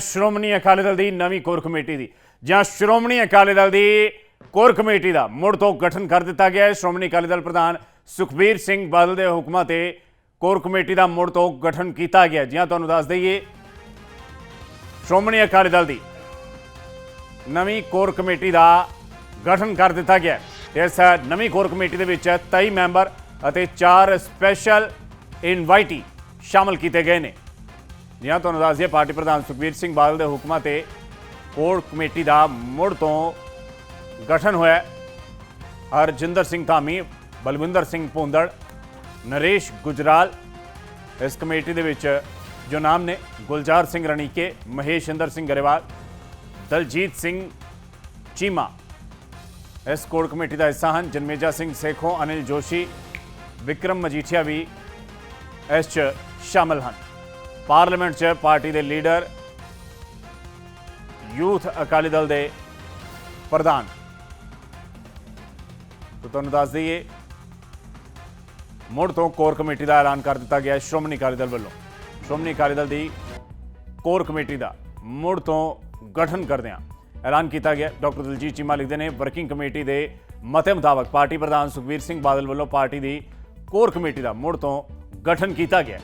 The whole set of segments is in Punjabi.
ਸ਼੍ਰੋਮਣੀ ਅਕਾਲੀ ਦਲ ਦੀ ਨਵੀਂ ਕੋਰ ਕਮੇਟੀ ਦੀ। ਜਾਂ ਸ਼੍ਰੋਮਣੀ ਅਕਾਲੀ ਦਲ ਦੀ ਕੋਰ ਕਮੇਟੀ ਦਾ ਮੁੜ ਤੋਂ ਗਠਨ ਕਰ ਦਿੱਤਾ ਗਿਆ ਹੈ। ਸ਼੍ਰੋਮਣੀ ਅਕਾਲੀ ਦਲ ਪ੍ਰਧਾਨ ਸੁਖਬੀਰ ਸਿੰਘ ਬਾਦਲ ਦੇ ਹੁਕਮਾਂ ਤੇ ਕੋਰ ਕਮੇਟੀ ਦਾ ਮੁੜ ਤੋਂ ਗਠਨ ਕੀਤਾ ਗਿਆ ਹੈ। ਜਿਵੇਂ ਤੁਹਾਨੂੰ ਦੱਸ ਦਈਏ, ਸ਼੍ਰੋਮਣੀ ਅਕਾਲੀ ਦਲ ਦੀ ਨਵੀਂ ਕੋਰ ਕਮੇਟੀ ਦਾ ਗਠਨ ਕਰ ਦਿੱਤਾ ਗਿਆ ਇਸ ਨਵੀਂ ਕੋਰ ਕਮੇਟੀ ਦੇ ਵਿੱਚ 23 ਮੈਂਬਰ ਅਤੇ 4 ਸਪੈਸ਼ਲ ਇਨਵਾਈਟੀ ਸ਼ਾਮਲ ਕੀਤੇ ਗਏ ਨੇ। ਜਿਵੇਂ ਤੁਹਾਨੂੰ ਦੱਸ ਦਈਏ, ਪਾਰਟੀ ਪ੍ਰਧਾਨ ਸੁਖਬੀਰ ਸਿੰਘ ਬਾਦਲ ਦੇ ਹੁਕਮਾਂ ਤੇ ਕੋਰ ਕਮੇਟੀ ਦਾ ਮੁੜ ਤੋਂ ਗਠਨ ਹੋਇਆ ਹਰਜਿੰਦਰ ਸਿੰਘ ਧਾਮੀ, ਬਲਵਿੰਦਰ ਸਿੰਘ ਭੁੰਦੜ, ਨਰੇਸ਼ ਗੁਜਰਾਲ ਇਸ ਕਮੇਟੀ ਦੇ ਵਿੱਚ ਜੋ ਨਾਮ ਨੇ, ਗੁਲਜ਼ਾਰ ਸਿੰਘ ਰਣੀਕੇ, ਮਹੇਸ਼ ਇੰਦਰ ਸਿੰਘ ਗਰੇਵਾਲ, ਦਲਜੀਤ ਸਿੰਘ ਚੀਮਾ ਇਸ ਕੋਰ ਕਮੇਟੀ ਦਾ ਹਿੱਸਾ ਹਨ। ਜਨਮੇਜਾ ਸਿੰਘ ਸੇਖੋਂ, ਅਨਿਲ ਜੋਸ਼ੀ, ਵਿਕਰਮ ਮਜੀਠੀਆ ਵੀ ਇਸ 'ਚ ਸ਼ਾਮਲ ਹਨ। ਪਾਰਲੀਮੈਂਟ 'ਚ ਪਾਰਟੀ ਦੇ ਲੀਡਰ, ਯੂਥ ਅਕਾਲੀ ਦਲ ਦੇ ਪ੍ਰਧਾਨ। ਤਾਂ ਤੁਹਾਨੂੰ ਦੱਸ ਦਈਏ, ਮੁੜ ਤੋਂ ਕੋਰ ਕਮੇਟੀ ਦਾ ਐਲਾਨ ਕਰ ਦਿੱਤਾ ਗਿਆ ਸ਼੍ਰੋਮਣੀ ਅਕਾਲੀ ਦਲ ਵੱਲੋਂ। ਸ਼੍ਰੋਮਣੀ ਅਕਾਲੀ ਦਲ ਦੀ ਕੋਰ ਕਮੇਟੀ ਦਾ ਮੁੜ ਤੋਂ ਗਠਨ ਕਰਦਿਆਂ ਐਲਾਨ ਕੀਤਾ ਗਿਆ। ਡਾਕਟਰ ਦਲਜੀਤ ਚੀਮਾ ਲਿਖਦੇ ਨੇ, ਵਰਕਿੰਗ ਕਮੇਟੀ ਦੇ ਮਤੇ ਮੁਤਾਬਕ ਪਾਰਟੀ ਪ੍ਰਧਾਨ ਸੁਖਬੀਰ ਸਿੰਘ ਬਾਦਲ ਵੱਲੋਂ ਪਾਰਟੀ ਦੀ ਕੋਰ ਕਮੇਟੀ ਦਾ ਮੁੜ ਤੋਂ ਗਠਨ ਕੀਤਾ ਗਿਆ।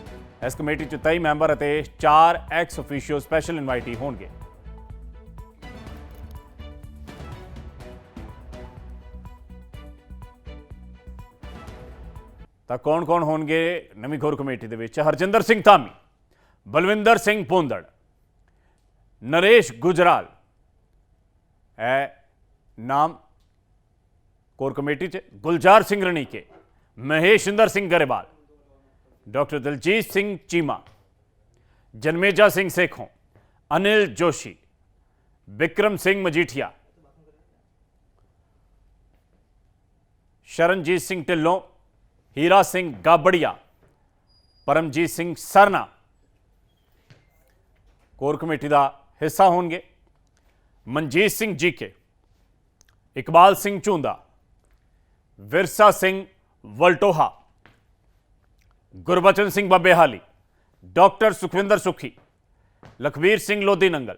ਇਸ ਕਮੇਟੀ 'ਚ 23 ਮੈਂਬਰ ਅਤੇ 4 ਐਕਸ ਅਫੀਸ਼ੀਓ ਸਪੈਸ਼ਲ ਇਨਵਾਈਟੀ ਹੋਣਗੇ। ਤਾਂ ਕੌਣ-ਕੌਣ ਹੋਣਗੇ ਨਵੀਂ ਕੋਰ ਕਮੇਟੀ ਦੇ ਵਿੱਚ? ਹਰਜਿੰਦਰ ਸਿੰਘ ਧਾਮੀ, ਬਲਵਿੰਦਰ ਸਿੰਘ ਪੁੰਦੜ, ਨਰੇਸ਼ ਗੁਜਰਾਲ। ਇਹ ਨਾਮ ਕੋਰ ਕਮੇਟੀ ਚ Gulzar Singh Ranike Maheshinder Singh Grewal. Doctor Daljit Singh Cheema Janmeja Singh Sekhon Anil Joshi Vikram Singh Majithia Sharanjit Singh Dhillon Hira Singh Gabria Paramjit Singh Sarna core committee ਦਾ ਹਿੱਸਾ ਹੋਣਗੇ Manjit Singh GK Iqbal Singh Jhunda Virsa Singh Valtoha Gurbachan Singh Babbehali doctor Sukhwinder Sukhi, Lakhvir Singh Lodhinangal,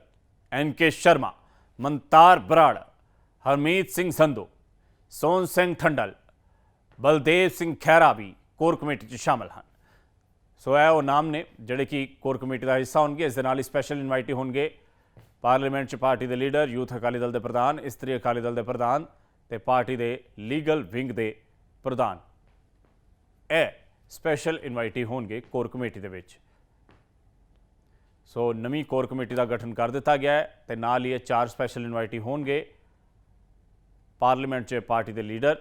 N K Sharma Mantar Brar, Harmeet Singh Sandhu, Son Singh Thandal, Baldev Singh Khaira ਵੀ ਕੋਰ ਕਮੇਟੀ 'ਚ ਸ਼ਾਮਲ ਹਨ। ਸੋ ਇਹ ਉਹ ਨਾਮ ਨੇ ਜਿਹੜੇ ਕਿ ਕੋਰ ਕਮੇਟੀ ਦਾ ਹਿੱਸਾ ਹੋਣਗੇ। ਇਸ ਦੇ ਨਾਲ ਹੀ ਸਪੈਸ਼ਲ ਇਨਵਾਈਟੀ ਹੋਣਗੇ ਪਾਰਲੀਮੈਂਟ 'ਚ ਪਾਰਟੀ ਦੇ ਲੀਡਰ ਯੂਥ ਅਕਾਲੀ ਦਲ ਦੇ ਪ੍ਰਧਾਨ, ਇਸਤਰੀ ਅਕਾਲੀ ਦਲ ਦੇ ਪ੍ਰਧਾਨ ਤੇ ਪਾਰਟੀ ਦੇ ਲੀਗਲ ਵਿੰਗ ਦੇ ਪ੍ਰਧਾਨ। ਇਹ ਸਪੈਸ਼ਲ ਇਨਵਾਈਟੀ ਹੋਣਗੇ ਕੋਰ ਕਮੇਟੀ ਦੇ ਵਿੱਚ। ਸੋ ਨਵੀਂ ਕੋਰ ਕਮੇਟੀ ਦਾ ਗਠਨ ਕਰ ਦਿੱਤਾ ਗਿਆ ਹੈ ਤੇ ਨਾਲ ਹੀ ਇਹ ਚਾਰ ਸਪੈਸ਼ਲ ਇਨਵਾਈਟੀ ਹੋਣਗੇ। ਪਾਰਲੀਮੈਂਟ 'ਚ ਪਾਰਟੀ ਦੇ ਲੀਡਰ,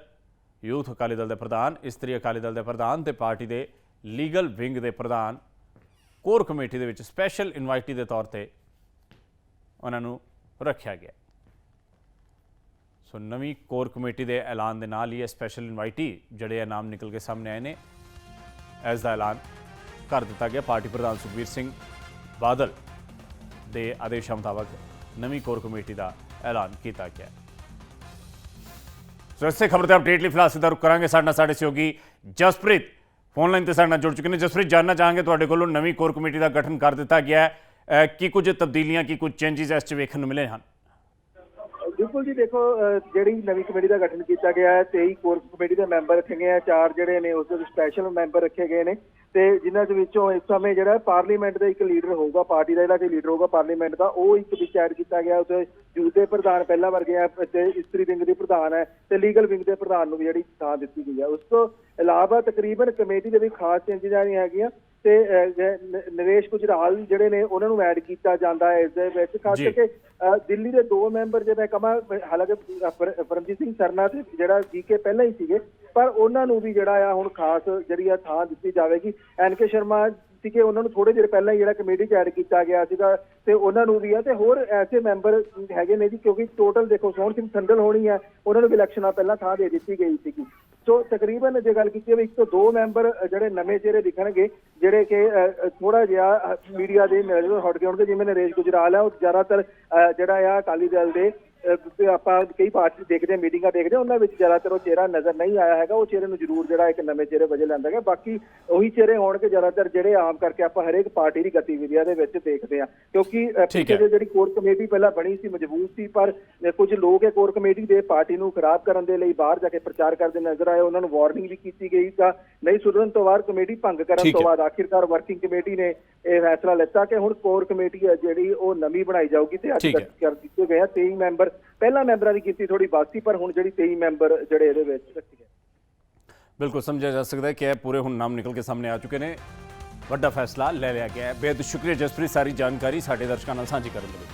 ਯੂਥ ਅਕਾਲੀ ਦਲ ਦੇ ਪ੍ਰਧਾਨ, ਇਸਤਰੀ ਅਕਾਲੀ ਦਲ ਦੇ ਪ੍ਰਧਾਨ ਤੇ ਪਾਰਟੀ ਦੇ ਲੀਗਲ ਵਿੰਗ ਦੇ ਪ੍ਰਧਾਨ। ਕੋਰ ਕਮੇਟੀ ਦੇ ਵਿੱਚ ਸਪੈਸ਼ਲ ਇਨਵਾਈਟੀ ਦੇ ਤੌਰ ਤੇ ਉਹਨਾਂ ਨੂੰ ਰੱਖਿਆ ਗਿਆ। ਸੋ ਨਵੀਂ ਕੋਰ ਕਮੇਟੀ ਦੇ ਐਲਾਨ ਦੇ ਨਾਲ ਹੀ ਇਹ ਸਪੈਸ਼ਲ ਇਨਵਾਈਟੀ ਜਿਹੜੇ ਇਹ ਨਾਮ ਨਿਕਲ ਕੇ ਸਾਹਮਣੇ ਆਏ ਨੇ। ਇਸ ਦਾ ਐਲਾਨ ਕਰ ਦਿੱਤਾ ਗਿਆ ਪਾਰਟੀ ਪ੍ਰਧਾਨ ਸੁਖਬੀਰ ਸਿੰਘ ਬਾਦਲ ਦੇ ਆਦੇਸ਼ਾਂ ਮੁਤਾਬਕ ਨਵੀਂ ਕੋਰ ਕਮੇਟੀ ਦਾ ਐਲਾਨ ਕੀਤਾ ਗਿਆ। ਸੋ ਇਸੇ ਖਬਰ ਤੇ ਅਪਡੇਟ ਲਈ ਫਿਲਹਾਲ ਸਿੱਧਾ ਰੁਕ ਕਰਾਂਗੇ। ਸਾਡੇ ਨਾਲ ਸਾਡੇ ਸਹਿਯੋਗੀ ਜਸਪ੍ਰੀਤ ਫੋਨ ਲਾਈਨ ਤੇ ਸਾਡੇ ਨਾਲ ਜੁੜ ਚੁੱਕੇ ਨੇ। ਜਸਪ੍ਰੀਤ, ਜਾਨਣਾ ਚਾਹਾਂਗੇ ਤੁਹਾਡੇ ਕੋਲੋਂ ਨਵੀਂ ਕੋਰ ਕਮੇਟੀ ਦਾ ਗਠਨ ਕਰ ਦਿੱਤਾ ਗਿਆ ਹੈ। ਕੀ ਕੁਝ ਤਬਦੀਲੀਆਂ, ਕੀ ਕੁਝ ਚੇਂਜਸ ਇਸ 'ਚ ਵੇਖਣ ਨੂੰ ਮਿਲੇ ਹਨ? ਬਿਲਕੁਲ ਜੀ, ਦੇਖੋ ਜਿਹੜੀ ਨਵੀਂ ਕਮੇਟੀ ਦਾ ਗਠਨ ਕੀਤਾ ਗਿਆ ਹੈ 23 ਕੋਰ ਕਮੇਟੀ ਦੇ ਮੈਂਬਰ ਰੱਖੇ ਗਏ ਆ, ਚਾਰ ਜਿਹੜੇ ਨੇ ਉਸ ਦੇ ਸਪੈਸ਼ਲ ਮੈਂਬਰ ਰੱਖੇ ਗਏ ਨੇ ਤੇ ਜਿਨ੍ਹਾਂ ਦੇ ਵਿੱਚੋਂ ਇਸ ਸਮੇਂ ਜਿਹੜਾ ਪਾਰਲੀਮੈਂਟ ਦਾ ਇੱਕ ਲੀਡਰ ਹੋਊਗਾ, ਪਾਰਟੀ ਦਾ ਜਿਹੜਾ ਕਿ ਲੀਡਰ ਹੋਊਗਾ ਪਾਰਲੀਮੈਂਟ ਦਾ, ਉਹ ਇੱਕ ਵਿੱਚ ਕੀਤਾ ਗਿਆ ਉਸ ਯੂਥ ਦੇ ਪ੍ਰਧਾਨ ਪਹਿਲਾਂ ਵਰਗੇ ਆ, ਤੇ ਇਸਤਰੀ ਵਿੰਗ ਦੀ ਪ੍ਰਧਾਨ ਹੈ ਤੇ ਲੀਗਲ ਵਿੰਗ ਦੇ ਪ੍ਰਧਾਨ ਨੂੰ ਵੀ ਜਿਹੜੀ ਥਾਂ ਦਿੱਤੀ ਗਈ ਹੈ। ਉਸ ਤੋਂ ਇਲਾਵਾ ਤਕਰੀਬਨ ਕਮੇਟੀ ਦੇ ਵਿੱਚ ਖਾਸ ਚੇਂਜਸ ਨਹੀਂ ਹੈਗੀਆਂ ਤੇ ਨਰੇਸ਼ ਗੁਜਰਾਲ ਜਿਹੜੇ ਨੇ ਉਹਨਾਂ ਨੂੰ ਐਡ ਕੀਤਾ ਜਾਂਦਾ ਹੈ ਇਸ ਦੇ ਵਿੱਚ ਖਾਸ। ਕਰਕੇ ਦਿੱਲੀ ਦੇ ਦੋ ਮੈਂਬਰ ਜੇ ਮੈਂ ਕਹਾਂ ਹਾਲਾਂਕਿ ਪਰਮਜੀਤ ਸਿੰਘ ਸਰਨਾ ਤੇ ਜਿਹੜਾ ਜੀਕੇ ਪਹਿਲਾਂ ਹੀ ਸੀਗੇ ਪਰ ਉਹਨਾਂ ਨੂੰ ਵੀ ਜਿਹੜਾ ਆ ਹੁਣ ਖਾਸ ਜਿਹੜੀ ਆ ਥਾਂ ਦਿੱਤੀ ਜਾਵੇਗੀ ਐਨ ਕੇ ਸ਼ਰਮਾ ਸੀਗੇ ਉਹਨਾਂ ਨੂੰ ਥੋੜੇ ਦਿਨ ਪਹਿਲਾਂ ਹੀ ਜਿਹੜਾ ਕਮੇਟੀ 'ਚ ਐਡ ਕੀਤਾ ਗਿਆ ਸੀਗਾ ਤੇ ਉਹਨਾਂ ਨੂੰ ਵੀ ਆ ਤੇ ਹੋਰ ਐਸੇ ਮੈਂਬਰ ਹੈਗੇ ਨੇ ਜੀ ਕਿਉਂਕਿ ਟੋਟਲ ਦੇਖੋ ਸੋਹਣ ਸਿੰਘ ਸੰਡਲ ਹੋਣੀ ਆ ਉਹਨਾਂ ਨੂੰ ਵੀ ਇਲੈਕਸ਼ਨਾਂ ਪਹਿਲਾਂ ਥਾਂ ਦੇ ਦਿੱਤੀ ਗਈ ਸੀਗੀ। ਸੋ ਤਕਰੀਬਨ ਜੇ ਗੱਲ ਕੀਤੀ ਜਾਵੇ ਇੱਕ ਤੋਂ ਦੋ ਮੈਂਬਰ ਜਿਹੜੇ ਨਵੇਂ ਚਿਹਰੇ ਦਿਖਣਗੇ ਜਿਹੜੇ ਕਿ ਥੋੜਾ ਜਿਹਾ ਮੀਡੀਆ ਦੇ ਨਜ਼ਰ ਹਟ ਗਏ ਹੋਣਗੇ ਜਿਵੇਂ ਨਰੇਸ਼ ਗੁਜਰਾਲ ਹੈ ਉਹ ਜ਼ਿਆਦਾਤਰ ਅ, ਜਿਹੜਾ ਆ ਅਕਾਲੀ ਦਲ ਦੇ ਆਪਾਂ ਕਈ ਪਾਰਟੀ ਦੇਖਦੇ ਮੀਟਿੰਗਾਂ ਦੇਖਦੇ ਉਹਨਾਂ ਵਿੱਚ ਜ਼ਿਆਦਾਤਰ ਉਹ ਚਿਹਰਾ ਨਜ਼ਰ ਨਹੀਂ ਆਇਆ ਹੈਗਾ ਉਹ ਚਿਹਰੇ ਨੂੰ ਜ਼ਰੂਰ ਜਿਹੜਾ ਇੱਕ ਨਵੇਂ ਚਿਹਰੇ ਵਜੇ ਲੈਂਦਾ ਹੈ ਬਾਕੀ ਉਹੀ ਚਿਹਰੇ ਹੋਣਗੇ ਜ਼ਿਆਦਾਤਰ ਜਿਹੜੇ ਆਮ ਕਰਕੇ ਆਪਾਂ ਹਰੇਕ ਪਾਰਟੀ ਦੀ ਗਤੀਵਿਧੀਆਂ ਦੇ ਵਿੱਚ ਦੇਖਦੇ ਹਾਂ ਕਿਉਂਕਿ ਪਿੱਛੇ। ਜਿਹੇ ਜਿਹੜੀ ਕੋਰ ਕਮੇਟੀ ਪਹਿਲਾਂ ਬਣੀ ਸੀ ਮਜ਼ਬੂਤ ਸੀ ਪਰ ਕੁਝ ਲੋਕ ਇਹ ਕੋਰ ਕਮੇਟੀ ਦੇ ਪਾਰਟੀ ਨੂੰ ਖਰਾਬ ਕਰਨ ਦੇ ਲਈ ਬਾਹਰ ਜਾ ਕੇ ਪ੍ਰਚਾਰ ਕਰਦੇ ਨਜ਼ਰ ਆਏ ਉਹਨਾਂ ਨੂੰ ਵਾਰਨਿੰਗ ਵੀ ਕੀਤੀ ਗਈ ਤਾਂ ਨਹੀਂ ਸੁਧਰਨ ਤੋਂ ਬਾਅਦ ਕਮੇਟੀ ਭੰਗ ਕਰਨ ਤੋਂ। ਬਾਅਦ ਆਖਿਰਕਾਰ ਵਰਕਿੰਗ ਕਮੇਟੀ ਨੇ ਇਹ ਫੈਸਲਾ ਲਿੱਤਾ ਕਿ ਹੁਣ ਕੋਰ ਕਮੇਟੀ ਹੈ ਜਿਹੜੀ ਉਹ ਨਵੀਂ ਬਣਾਈ ਜਾਊਗੀ ਤੇ ਅੱਜ। ਤੱਕ ਕਰ ਦਿੱਤੇ ਗਏ ਆ 23 ਮੈਂਬਰ ਪਹਿਲਾਂ ਮੈਂਬਰਾਂ ਦੀ ਕੀਤੀ ਥੋੜੀ ਬਾਕੀ ਪਰ ਹੁਣ ਜਿਹੜੀ 23 ਮੈਂਬਰ ਜਿਹੜੇ ਇਹਦੇ ਵਿੱਚ ਰੱਖੇ ਗਏ। ਬਿਲਕੁਲ, ਸਮਝਿਆ ਜਾ ਸਕਦਾ ਹੈ ਕਿ ਇਹ ਪੂਰੇ ਹੁਣ ਨਾਮ ਨਿਕਲ ਕੇ ਸਾਹਮਣੇ ਆ ਚੁੱਕੇ ਨੇ। ਵੱਡਾ ਫੈਸਲਾ ਲੈ ਲਿਆ ਗਿਆ ਹੈ। ਬੇहद ਸ਼ੁਕਰੀਆ ਜਸਪ੍ਰੀਤ, ਸਾਰੀ ਜਾਣਕਾਰੀ ਸਾਡੇ ਦਰਸ਼ਕਾਂ ਨਾਲ ਸਾਂਝੀ ਕਰਨ ਦੇ ਲਈ।